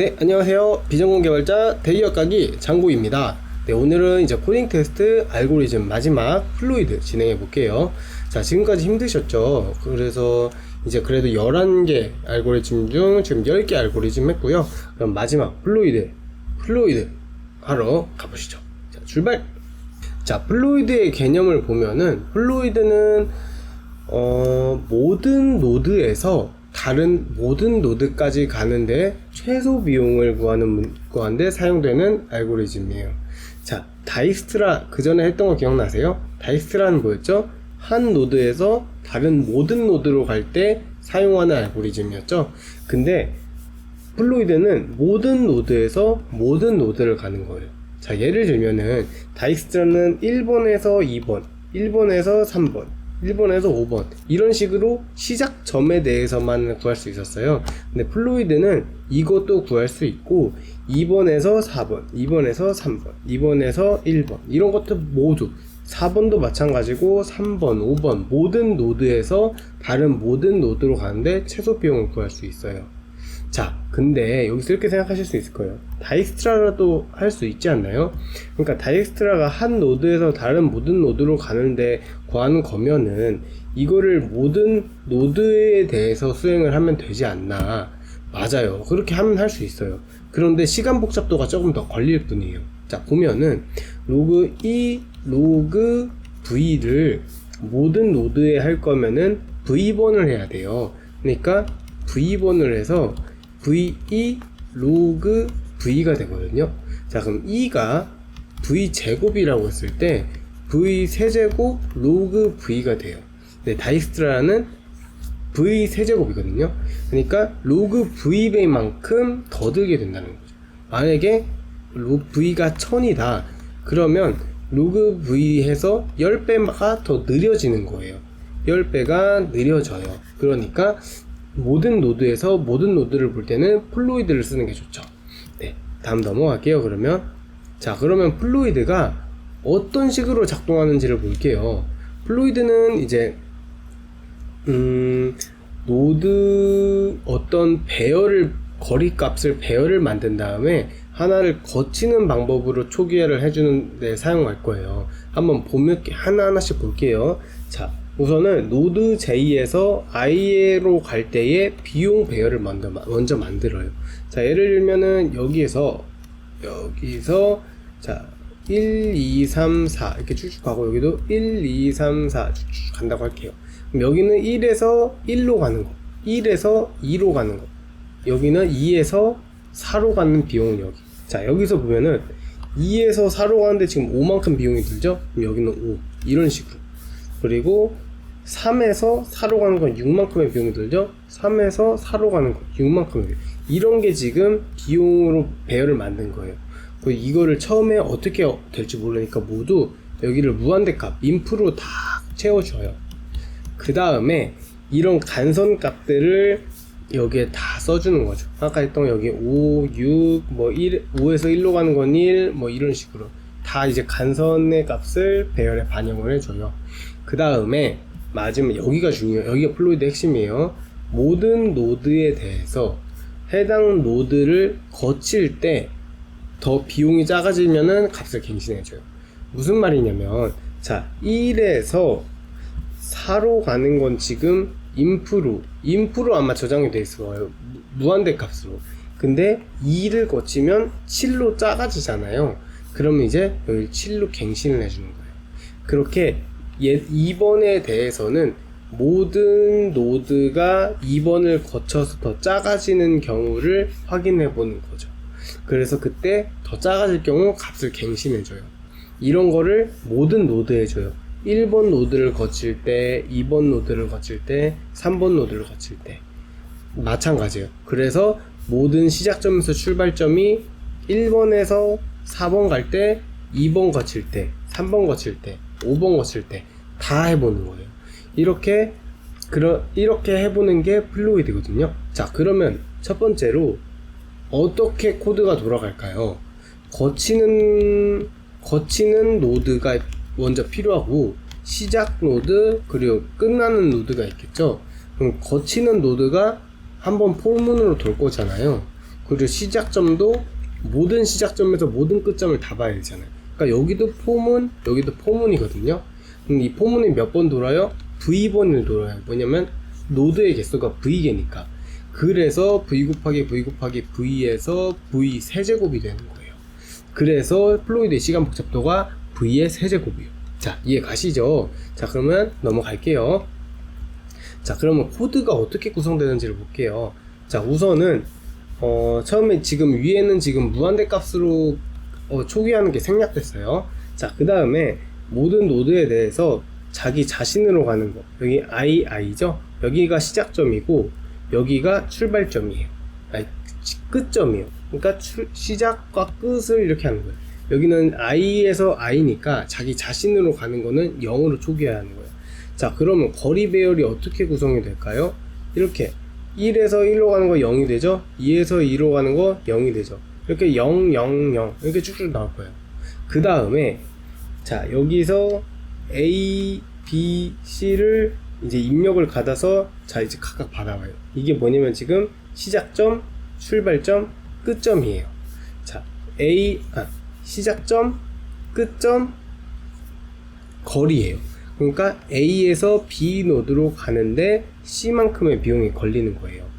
네, 안녕하세요. 비전공 개발자 대기업가기 장구입니다. 네, 오늘은 이제 코딩 테스트 알고리즘 마지막 플루이드 진행해 볼게요. 자, 지금까지 힘드셨죠? 그래서 이제 그래도 11개 알고리즘 중 지금 10개 알고리즘 했고요. 그럼 마지막 플루이드, 플루이드 하러 가보시죠. 자, 출발! 자, 플루이드의 개념을 보면은 플루이드는 어, 모든 노드에서 다른 모든 노드까지 가는데 최소 비용을 구하는 문- 구하는데 사용되는 알고리즘이에요. 자, 다이스트라 그 전에 했던 거 기억나세요? 다이스트라는 뭐였죠? 한 노드에서 다른 모든 노드로 갈 때 사용하는 알고리즘이었죠. 근데 플루이드는 모든 노드에서 모든 노드를 가는 거예요. 자, 예를 들면은 다이스트라는 1번에서 2번, 1번에서 3번, 1번에서 5번 이런 식으로 시작 점에 대해서만 구할 수 있었어요. 근데 플루이드는 이것도 구할 수 있고 2번에서 4번, 2번에서 3번, 2번에서 1번 이런 것도 모두 4번도 마찬가지고 3번, 5번 모든 노드에서 다른 모든 노드로 가는데 최소 비용을 구할 수 있어요. 자, 근데 여기서 이렇게 생각하실 수 있을 거예요. 다이스트라라도 할 수 있지 않나요? 그러니까 다이스트라가 한 노드에서 다른 모든 노드로 가는데 구하는 거면은 이거를 모든 노드에 대해서 수행을 하면 되지 않나. 맞아요. 그렇게 하면 할 수 있어요. 그런데 시간 복잡도가 조금 더 걸릴 뿐이에요. 자, 보면은 로그 E, 로그 V를 모든 노드에 할 거면은 V번을 해야 돼요. 그러니까 V번을 해서 VE 로그 V가 되거든요. 자, 그럼 E가 V 제곱이라고 했을 때 V 세제곱 로그 V가 돼요. 네, 다이스트라는 V 세제곱이거든요. 그러니까 로그 V 배만큼 더 들게 된다는 거죠. 만약에 로 V가 1000이다. 그러면 로그 V 해서 10배가 더 느려지는 거예요. 10배가 느려져요. 그러니까 모든 노드에서 모든 노드를 볼 때는 플루이드를 쓰는 게 좋죠. 네. 다음 넘어갈게요. 그러면. 자, 그러면 플루이드가 어떤 식으로 작동하는지를 볼게요. 플루이드는 이제 음, 노드 어떤 배열을 거리 값을 배열을 만든 다음에 하나를 거치는 방법으로 초기화를 해주는 데 사용할 거예요. 한번 보면 하나 하나씩 볼게요. 자, 우선은 노드 J에서 I로 갈 때의 비용 배열을 먼저, 먼저 만들어요. 자, 예를 들면은 여기에서 여기서 자 1, 2, 3, 4 이렇게 쭉쭉 가고 여기도 1, 2, 3, 4 쭉쭉 간다고 할게요. 여기는 1에서 1로 가는 거, 1에서 2로 가는 거, 여기는 2에서 4로 가는 비용은 여기. 자 여기서 보면은 2에서 4로 가는데 지금 5만큼 비용이 들죠? 그럼 여기는 5 이런 식으로. 그리고 3에서 4로 가는 건 6만큼의 비용이 들죠? 3에서 4로 가는 거 6만큼 이런 게 지금 비용으로 배열을 만든 거예요. 그 이거를 처음에 어떻게 될지 모르니까 모두 여기를 무한대 값, 인프로 다 채워줘요. 그 다음에 이런 간선 값들을 여기에 다 써주는 거죠. 아까 했던 여기 5, 6, 뭐 1, 5에서 1로 가는 건 1, 뭐 이런 식으로 다 이제 간선의 값을 배열에 반영을 해줘요. 그 다음에 마지막 여기가 중요해요. 여기가 플로이드 핵심이에요. 모든 노드에 대해서 해당 노드를 거칠 때 더 비용이 작아지면은 값을 갱신해줘요. 무슨 말이냐면, 자, 1에서 4로 가는 건 지금 인프로, 인프로 아마 저장이 돼 있어요. 무- 무한대 값으로. 근데 2를 거치면 7로 작아지잖아요. 그러면 이제 여기 7로 갱신을 해주는 거예요. 그렇게 예, 2번에 대해서는 모든 노드가 2번을 거쳐서 더 작아지는 경우를 확인해 보는 거죠. 그래서 그때 더 작아질 경우 값을 갱신해줘요. 이런 거를 모든 노드에 줘요. 1번 노드를 거칠 때, 2번 노드를 거칠 때, 3번 노드를 거칠 때. 마찬가지예요. 그래서 모든 시작점에서 출발점이 1번에서 4번 갈 때, 2번 거칠 때, 3번 거칠 때, 5번 거칠 때 다 해보는 거예요. 이렇게 그러, 이렇게 해보는 게 플루이드거든요. 자, 그러면 첫 번째로 어떻게 코드가 돌아갈까요? 거치는 거치는 노드가 먼저 필요하고 시작 노드 그리고 끝나는 노드가 있겠죠. 그럼 거치는 노드가 한번 포문으로 돌 거잖아요. 그리고 시작점도 모든 시작점에서 모든 끝점을 다 봐야 되잖아요. 그러니까 여기도 포문, 여기도 포문이거든요. 이 포문이 몇 번 돌아요? V번을 돌아요. 뭐냐면 노드의 개수가 V개니까. 그래서 V 곱하기 V 곱하기 V에서 V 세제곱이 되는 거예요. 그래서 플로이드의 시간 복잡도가 V의 세제곱이에요. 자, 이해 가시죠? 자, 그러면 넘어갈게요. 자, 그러면 코드가 어떻게 구성되는지를 볼게요. 자, 우선은 어, 처음에 지금 위에는 지금 무한대 값으로 어, 초기화하는 게 생략됐어요. 자, 그 다음에 모든 노드에 대해서 자기 자신으로 가는 거. 여기 i, i죠? 여기가 시작점이고, 여기가 출발점이에요. 아니, 시- 끝점이에요. 그러니까 출- 시작과 끝을 이렇게 하는 거예요. 여기는 i에서 i니까 자기 자신으로 가는 거는 0으로 초기화하는 거예요. 자, 그러면 거리 배열이 어떻게 구성이 될까요? 이렇게 1에서 1로 가는 거 0이 되죠? 2에서 2로 가는 거 0이 되죠? 이렇게 0, 0, 0 이렇게 쭉쭉 나올 거예요. 그 다음에 자 여기서 A, B, C를 이제 입력을 받아서 자 이제 각각 받아와요. 이게 뭐냐면 지금 시작점, 출발점, 끝점이에요. 자 A 아 시작점, 끝점, 거리예요. 그러니까 A에서 B 노드로 가는데 C만큼의 비용이 걸리는 거예요.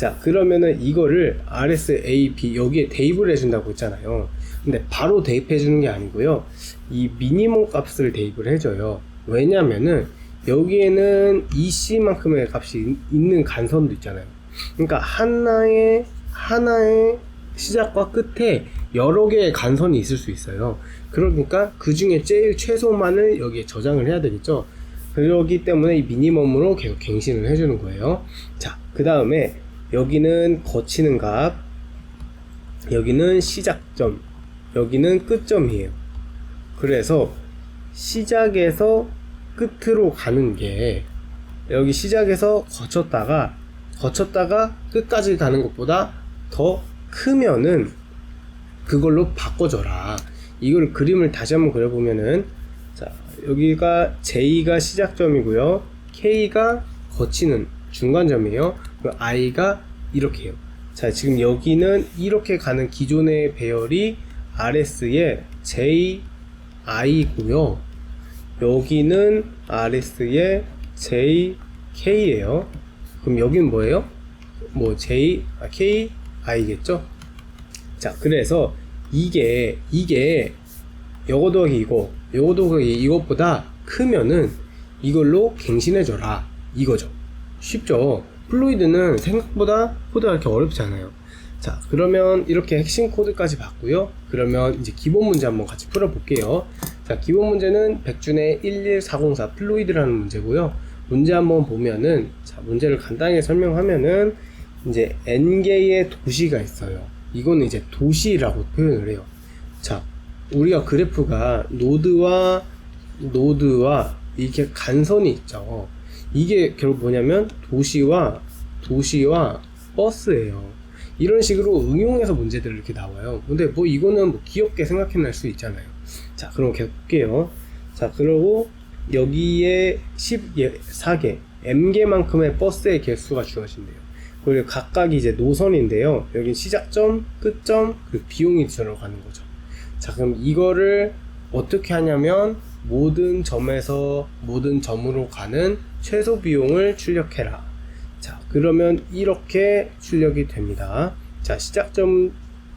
자, 그러면은 이거를 RSAB 여기에 대입을 해준다고 했잖아요. 근데 바로 대입해 주는 게 아니고요. 이 미니멈 값을 대입을 해줘요. 왜냐면은 여기에는 EC만큼의 값이 있- 있는 간선도 있잖아요. 그러니까 하나의 하나의 시작과 끝에 여러 개의 간선이 있을 수 있어요. 그러니까 그 중에 제일 최소만을 여기에 저장을 해야 되겠죠. 그러기 때문에 이 미니멈으로 계속 갱신을 해주는 거예요. 자, 그 다음에 여기는 거치는 값, 여기는 시작점, 여기는 끝점이에요. 그래서 시작에서 끝으로 가는 게 여기 시작에서 거쳤다가 거쳤다가 끝까지 가는 것보다 더 크면은 그걸로 바꿔줘라. 이걸 그림을 다시 한번 그려보면은 자 여기가 J가 시작점이고요. K가 거치는 중간점이에요. 그리고 I가 이렇게 해요. 자 지금 여기는 이렇게 가는 기존의 배열이 RS의 J, I고요. 여기는 RS의 J, K예요. 그럼 여기는 뭐예요? 뭐 J, 아, K, I겠죠? 자, 그래서 이게 이게 요거 더하기 이거, 요거 더하기 이것보다 크면은 이걸로 갱신해줘라 이거죠. 쉽죠? 플로이드는 생각보다 코드가 이렇게 어렵지 않아요. 자, 그러면 이렇게 핵심 코드까지 봤고요. 그러면 이제 기본 문제 한번 같이 풀어볼게요. 자, 기본 문제는 백준의 11404 플로이드라는 문제고요. 문제 한번 보면은, 자, 문제를 간단하게 설명하면은, 이제 n개의 도시가 있어요. 이거는 이제 도시라고 표현을 해요. 자, 우리가 그래프가 노드와 노드와 이렇게 간선이 있죠. 이게 결국 뭐냐면 도시와 도시와 버스예요. 이런 식으로 응용해서 문제들이 이렇게 나와요. 근데 뭐 이거는 뭐 귀엽게 생각해낼 수 있잖아요. 자, 그럼 계속 볼게요. 자, 그리고 여기에 14개, m개만큼의 버스의 개수가 주어진대요. 그리고 각각 이제 노선인데요. 여기 시작점, 끝점, 그리고 비용이 들어가는 거죠. 자, 그럼 이거를 어떻게 하냐면 모든 점에서 모든 점으로 가는 최소 비용을 출력해라. 자, 그러면 이렇게 출력이 됩니다. 자, 시작점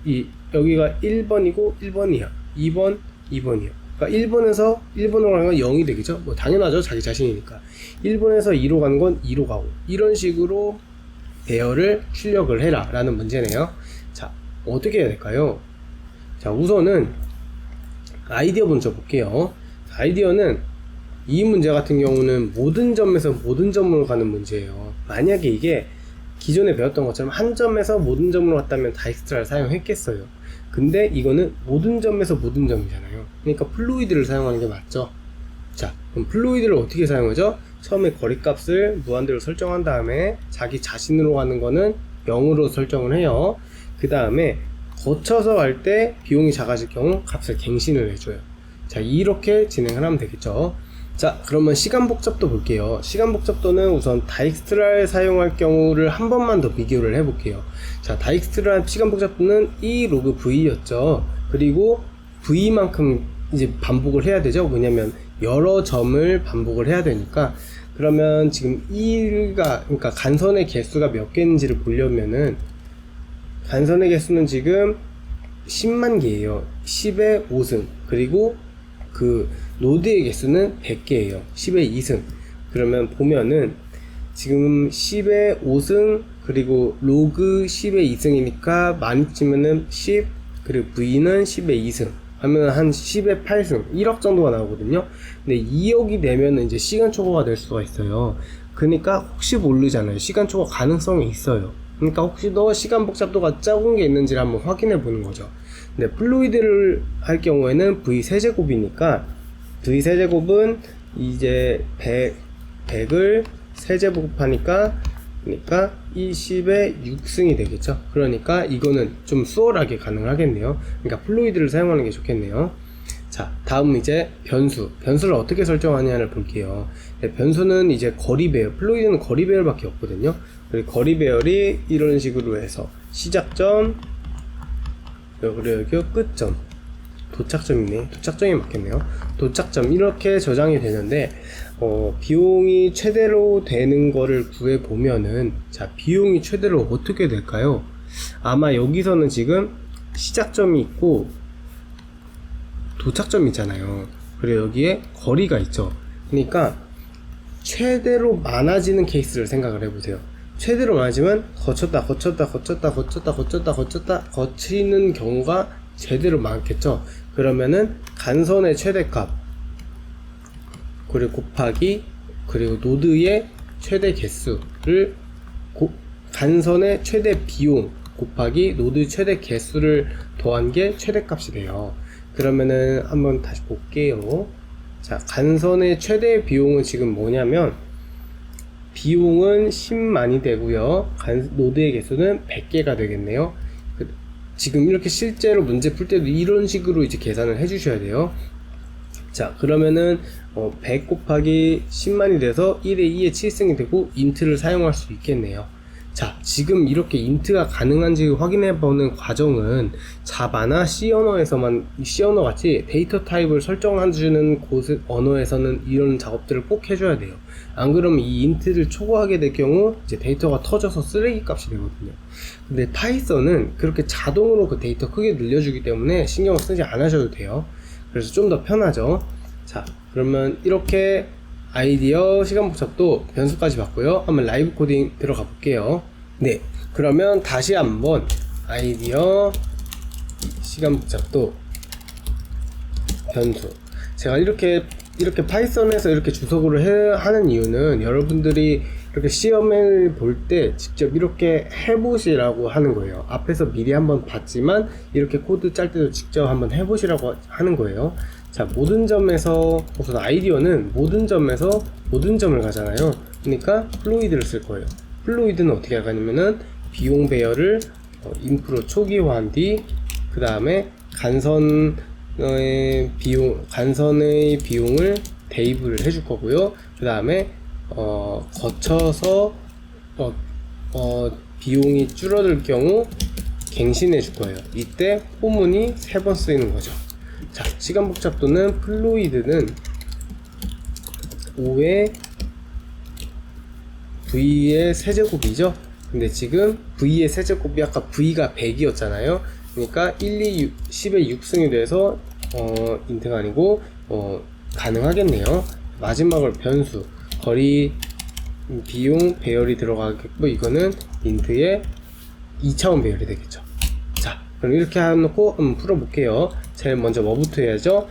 이 여기가 1번이고 1번이야. 2번, 2번이야. 그러니까 1번에서 1번으로 가는 건 0이 되겠죠? 뭐 당연하죠. 자기 자신이니까. 1번에서 2로 가는 건 2로 가고. 이런 식으로 배열을 출력을 해라 라는 문제네요. 자, 어떻게 해야 될까요? 자, 우선은 아이디어 먼저 볼게요. 아이디어는 이 문제 같은 경우는 모든 점에서 모든 점으로 가는 문제예요. 만약에 이게 기존에 배웠던 것처럼 한 점에서 모든 점으로 갔다면 다익스트라를 사용했겠어요. 근데 이거는 모든 점에서 모든 점이잖아요. 그러니까 플루이드를 사용하는 게 맞죠. 자, 그럼 플루이드를 어떻게 사용하죠? 처음에 거리값을 무한대로 설정한 다음에 자기 자신으로 가는 거는 0으로 설정을 해요. 그 다음에 거쳐서 갈 때 비용이 작아질 경우 값을 갱신을 해줘요. 자, 이렇게 진행을 하면 되겠죠. 자, 그러면 시간 복잡도 볼게요. 시간 복잡도는 우선 다익스트라를 사용할 경우를 한 번만 더 비교를 해 볼게요. 자, 다익스트라 시간 복잡도는 E 로그 V였죠. 그리고 V만큼 이제 반복을 해야 되죠. 왜냐면 여러 점을 반복을 해야 되니까. 그러면 지금 E가, 그러니까 간선의 개수가 몇 개인지를 보려면은 간선의 개수는 지금 10만 개예요. 10의 5승. 그리고 그 노드의 개수는 100개예요. 10의 2승. 그러면 보면은 지금 10의 5승 그리고 로그 10의 2승이니까 많이 치면은 10 그리고 V는 10의 2승 하면 한 10의 8승 1억 정도가 나오거든요. 근데 2억이 되면 이제 시간 초과가 될 수가 있어요. 그러니까 혹시 모르잖아요. 시간 초과 가능성이 있어요. 그러니까 혹시 더 시간 복잡도가 작은 게 있는지를 한번 확인해 보는 거죠. 근데 플루이드를 할 경우에는 V 세제곱이니까 V 세제곱은 이제 100, 100을 세제곱하니까 그러니까 20의 6승이 되겠죠. 그러니까 이거는 좀 수월하게 가능하겠네요. 그러니까 플루이드를 사용하는 게 좋겠네요. 자, 다음 이제 변수. 변수를 어떻게 설정하냐를 볼게요. 네, 변수는 이제 거리 배열. 플루이드는 거리 배열밖에 없거든요. 그리고 거리 배열이 이런 식으로 해서 시작점, 그리고 여기 끝점. 도착점이네. 도착점이 맞겠네요. 도착점 이렇게 저장이 되는데 어, 비용이 최대로 되는 거를 구해 보면은 자 비용이 최대로 어떻게 될까요? 아마 여기서는 지금 시작점이 있고 도착점이 있잖아요. 그리고 여기에 거리가 있죠. 그러니까 최대로 많아지는 케이스를 생각을 해보세요. 최대로 많아지면 거쳤다, 거쳤다, 거쳤다, 거쳤다, 거쳤다, 거쳤다, 거치는 경우가 제대로 많겠죠. 그러면은 간선의 최대값 그리고 곱하기 그리고 노드의 최대 개수를 고- 간선의 최대 비용 곱하기 노드 최대 개수를 더한 게 최대값이 돼요. 그러면은 한번 다시 볼게요. 자, 간선의 최대 비용은 지금 뭐냐면 비용은 10만이 되고요. 간- 노드의 개수는 100개가 되겠네요. 그- 지금 이렇게 실제로 문제 풀 때도 이런 식으로 이제 계산을 해 주셔야 돼요. 자, 그러면은 어, 100 곱하기 10만이 돼서 1에 2의 7승이 되고 인트를 사용할 수 있겠네요. 자, 지금 이렇게 인트가 가능한지 확인해 보는 과정은 자바나 C 언어에서만 C 언어 같이 데이터 타입을 설정해주는 곳 언어에서는 이런 작업들을 꼭 해줘야 돼요. 안 그러면 이 인트를 초과하게 될 경우 이제 데이터가 터져서 쓰레기 값이 되거든요. 근데 파이썬은 그렇게 자동으로 그 데이터 크게 늘려주기 때문에 신경 쓰지 않으셔도 돼요. 그래서 좀 더 편하죠. 자, 그러면 이렇게 아이디어 시간 복잡도 변수까지 봤고요. 한번 라이브 코딩 들어가 볼게요. 네, 그러면 다시 한번 아이디어 시간 복잡도 변수. 제가 이렇게 이렇게 파이썬에서 이렇게 주석으로 해, 하는 이유는 여러분들이 이렇게 시험을 볼 때 직접 이렇게 해보시라고 하는 거예요. 앞에서 미리 한번 봤지만 이렇게 코드 짤 때도 직접 한번 해보시라고 하는 거예요. 자, 모든 점에서 우선 아이디어는 모든 점에서 모든 점을 가잖아요. 그러니까 플루이드를 쓸 거예요. 플루이드는 어떻게 하냐면은 비용 배열을 어, 인프로 초기화한 뒤 그 다음에 간선의 비용 간선의 비용을 대입을 해줄 거고요. 그 다음에 어, 거쳐서 어, 어, 비용이 줄어들 경우 갱신해 줄 거예요. 이때 호문이 세 번 쓰이는 거죠. 자, 시간 복잡도는 플루이드는 5의 V의 세제곱이죠. 근데 지금 V의 세제곱이 아까 V가 100이었잖아요. 그러니까 1, 2, 6, 10의 6승이 돼서 어, 인트가 아니고 어, 가능하겠네요. 마지막으로 변수 거리 비용 배열이 들어가겠고 이거는 인트의 2차원 배열이 되겠죠. 자, 그럼 이렇게 해놓고 한번 풀어볼게요. 제일 먼저 뭐부터 해야죠?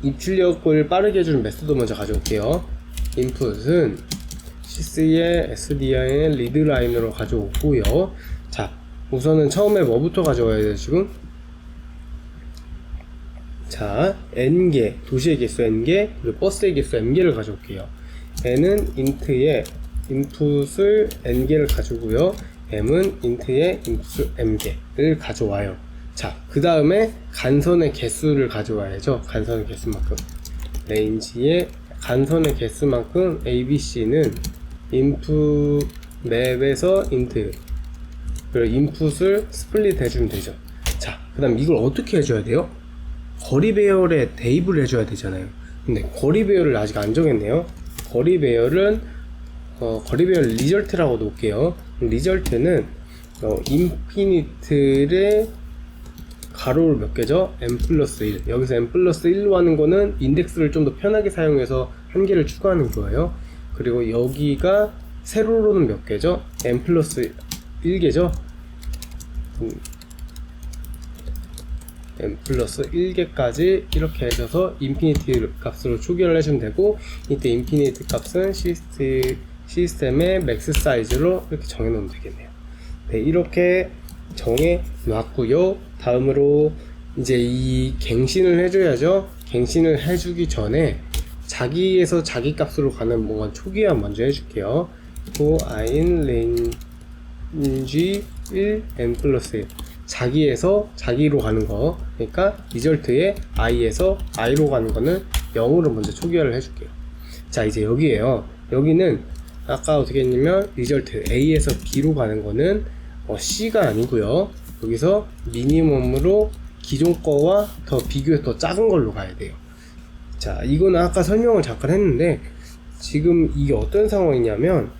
입출력을 빠르게 해주는 메소드 먼저 가져올게요. 인풋은 CC의 SDI의 리드 라인으로 가져오고요. 자, 우선은 처음에 뭐부터 가져와야 돼요, 지금? 자, n개, 도시의 개수 n개, 그리고 버스의 개수 m개를 가져올게요. n은 int의 인풋을 n개를 가지고요. m은 int의 인풋을 m개를 가져와요. 자, 그 다음에 간선의 개수를 가져와야죠. 간선의 개수만큼. 레인지의 간선의 개수만큼 ABC는 인풋 맵에서 인트 그리고 인풋을 스플릿 해주면 되죠. 자, 그 다음 이걸 어떻게 해줘야 돼요? 거리 배열에 대입을 해줘야 되잖아요. 근데 거리 배열을 아직 안 정했네요. 거리 배열은 어, 거리 배열 리절트라고 놓을게요. 리절트는 어, 인피니트의 가로를 몇 개죠? n 플러스 1. 여기서 n 플러스 1로 하는 거는 인덱스를 좀 더 편하게 사용해서 한 개를 추가하는 거예요. 그리고 여기가 세로로는 몇 개죠? n 플러스 1개죠? n 플러스 1개까지 이렇게 해줘서 인피니티 값으로 초기화를 해주면 되고 이때 인피니티 값은 시스템, 시스템의 맥스 사이즈로 이렇게 정해놓으면 되겠네요. 네, 이렇게 정해 놨고요. 다음으로 이제 이 갱신을 해줘야죠. 갱신을 해주기 전에 자기에서 자기 값으로 가는 뭔가 초기화 먼저 해줄게요. 고 in range 1 n 플러스 1 자기에서 자기로 가는 거 그러니까 리절트에 i에서 i로 가는 거는 0으로 먼저 초기화를 해줄게요. 자 이제 여기에요. 여기는 아까 어떻게 했냐면 리절트 a에서 b로 가는 거는 어, c가 아니고요. 여기서 미니멈으로 기존 거와 더 비교해 더 작은 걸로 가야 돼요. 자, 이거는 아까 설명을 잠깐 했는데 지금 이게 어떤 상황이냐면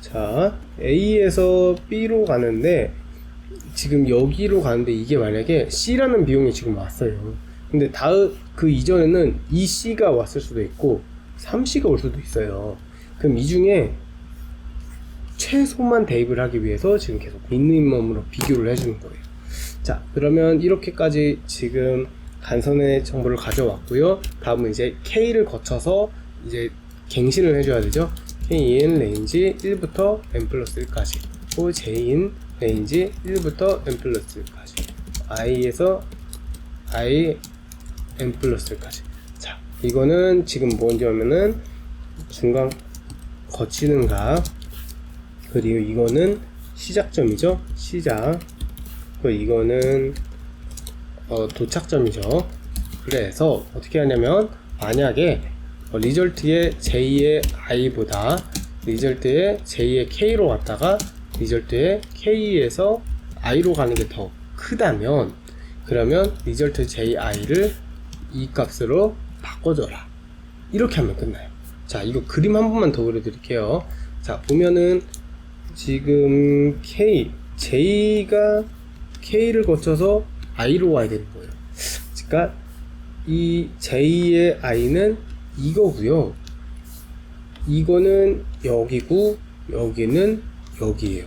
자, A에서 B로 가는데 지금 여기로 가는데 이게 만약에 C라는 비용이 지금 왔어요. 근데 다음 그 이전에는 2C가 왔을 수도 있고 3C가 올 수도 있어요. 그럼 이 중에 최소만 대입을 하기 위해서 지금 계속 미니멈으로 비교를 해주는 거예요. 자, 그러면 이렇게까지 지금 간선의 정보를 가져왔고요. 다음은 이제 K를 거쳐서 이제 갱신을 해줘야 되죠. K인 레인지 1부터 n 플러스 1까지, 또 J인 레인지 1부터 n 플러스 1까지, I에서 I n 플러스 1까지. 자, 이거는 지금 뭔지 하면은 중간 거치는 값, 그리고 이거는 시작점이죠. 시작. 그리고 이거는 어, 도착점이죠. 그래서 어떻게 하냐면 만약에 어, 리절트의 J의 I보다 리절트의 J의 K로 갔다가 리절트의 K에서 I로 가는 게 더 크다면 그러면 리절트 JI를 이 값으로 바꿔줘라. 이렇게 하면 끝나요. 자, 이거 그림 한 번만 더 그려드릴게요. 자, 보면은 지금 K, J가 K를 거쳐서 I로 와야 되는 거예요. 그러니까 이 J의 I는 이거고요. 이거는 여기고 여기는 여기에요.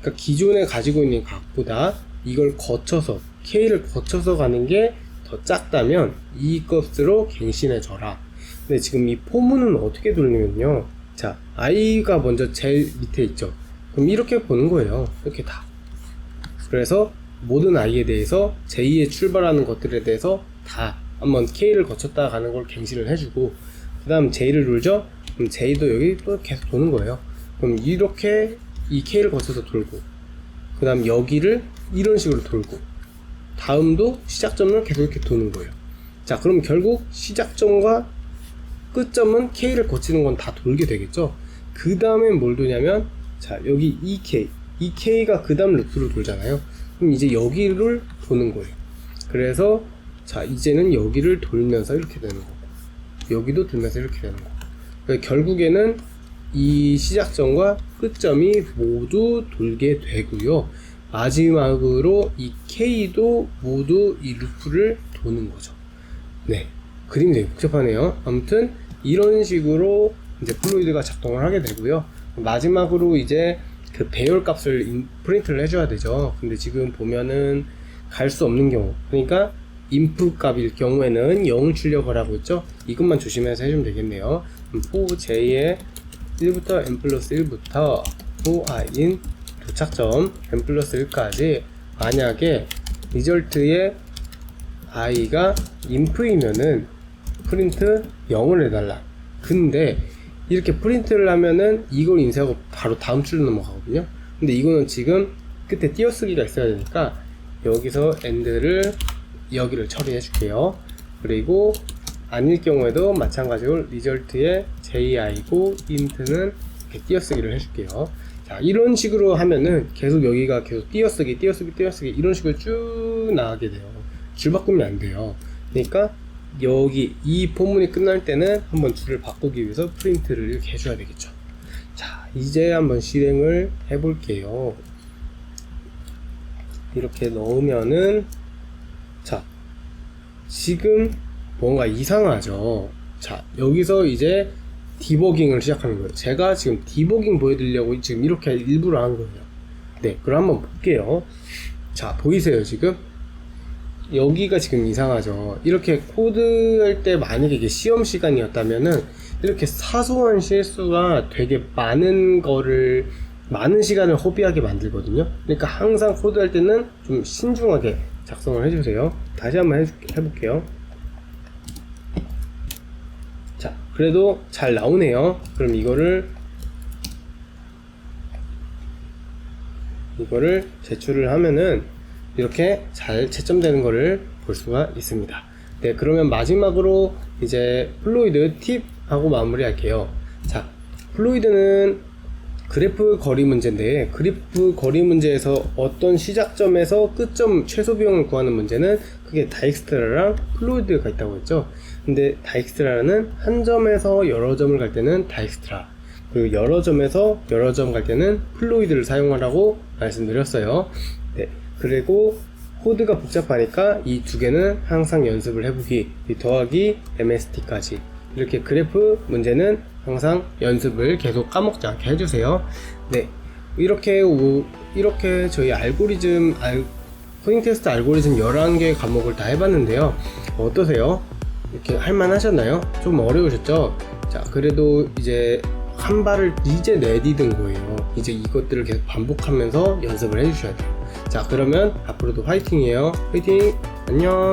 그러니까 기존에 가지고 있는 값보다 이걸 거쳐서 K를 거쳐서 가는 게 더 작다면 이 값으로 갱신해 줘라. 근데 지금 이 포문은 어떻게 돌리면요. 자, I가 먼저 제일 밑에 있죠. 그럼 이렇게 보는 거예요. 이렇게 다. 그래서 모든 i에 대해서 j 에 출발하는 것들에 대해서 다 한번 k를 거쳤다 가는 걸 갱신을 해주고 그 다음 j를 눌죠 그럼 j도 여기 또 계속 도는 거예요 그럼 이렇게 이 k를 거쳐서 돌고 그 다음 여기를 이런 식으로 돌고 다음도 시작점을 계속 이렇게 도는 거예요 자 그럼 결국 시작점과 끝점은 k를 거치는 건 다 돌게 되겠죠 그 다음에 뭘 도냐면 자 여기 2k 2k가 그 다음 루트로 돌잖아요 그럼 이제 여기를 도는 거예요. 그래서 자 이제는 여기를 돌면서 이렇게 되는 거고 여기도 돌면서 이렇게 되는 거고 그러니까 결국에는 이 시작점과 끝점이 모두 돌게 되고요. 마지막으로 이 K도 모두 이 루프를 도는 거죠. 네. 그림이 되게 복잡하네요. 아무튼 이런 식으로 이제 플로이드가 작동을 하게 되고요. 마지막으로 이제 그 배열 값을 인, 프린트를 해줘야 되죠. 근데 지금 보면은 갈 수 없는 경우. 그러니까 인풋 값일 경우에는 0 출력을 하고 있죠. 이것만 조심해서 해주면 되겠네요. 포 j의 1부터 n 플러스 1부터 포 i인 도착점 n 플러스 1까지 만약에 리절트의 i가 인프이면은 프린트 0을 해달라. 근데 이렇게 프린트를 하면은 이걸 인쇄하고 바로 다음 줄로 넘어가거든요. 근데 이거는 지금 끝에 띄어쓰기가 있어야 되니까 여기서 end를 여기를 처리해 줄게요. 그리고 아닐 경우에도 마찬가지로 리절트에 JI고 int는 이렇게 띄어쓰기를 해줄게요. 자, 이런 식으로 하면은 계속 여기가 계속 띄어쓰기, 띄어쓰기, 띄어쓰기 이런 식으로 쭉 나가게 돼요. 줄 바꾸면 안 돼요. 그러니까 여기 이 포문이 끝날 때는 한번 줄을 바꾸기 위해서 프린트를 이렇게 해줘야 되겠죠. 자, 이제 한번 실행을 해 볼게요. 이렇게 넣으면은 자, 지금 뭔가 이상하죠. 자, 여기서 이제 디버깅을 시작하는 거예요. 제가 지금 디버깅 보여드리려고 지금 이렇게 일부러 한 거예요. 네, 그럼 한번 볼게요. 자, 보이세요, 지금? 여기가 지금 이상하죠. 이렇게 코드할 때 만약에 이게 시험 시간이었다면은 이렇게 사소한 실수가 되게 많은 거를 많은 시간을 허비하게 만들거든요. 그러니까 항상 코드할 때는 좀 신중하게 작성을 해주세요. 다시 한번 해줄, 해볼게요. 자, 그래도 잘 나오네요. 그럼 이거를 이거를 제출을 하면은 이렇게 잘 채점되는 거를 볼 수가 있습니다. 네, 그러면 마지막으로 이제 플로이드 팁 하고 마무리할게요. 자, 플로이드는 그래프 거리 문제인데 그래프 거리 문제에서 어떤 시작점에서 끝점 최소 비용을 구하는 문제는 그게 다익스트라랑 플로이드가 있다고 했죠. 근데 다익스트라는 한 점에서 여러 점을 갈 때는 다익스트라 그리고 여러 점에서 여러 점 갈 때는 플로이드를 사용하라고 말씀드렸어요. 네. 그리고 코드가 복잡하니까 이 두 개는 항상 연습을 해보기, 이 더하기 MST까지. 이렇게 그래프 문제는 항상 연습을 계속 까먹지 않게 해주세요. 네. 이렇게, 오- 이렇게 저희 알고리즘, 알, 코딩 테스트 알고리즘 11개 과목을 다 해봤는데요. 어떠세요? 이렇게 할만하셨나요? 좀 어려우셨죠? 자, 그래도 이제 한 발을 이제 내디딘 거예요. 이제 이것들을 계속 반복하면서 연습을 해주셔야 돼요. 자, 그러면 앞으로도 화이팅이에요. 화이팅! 안녕!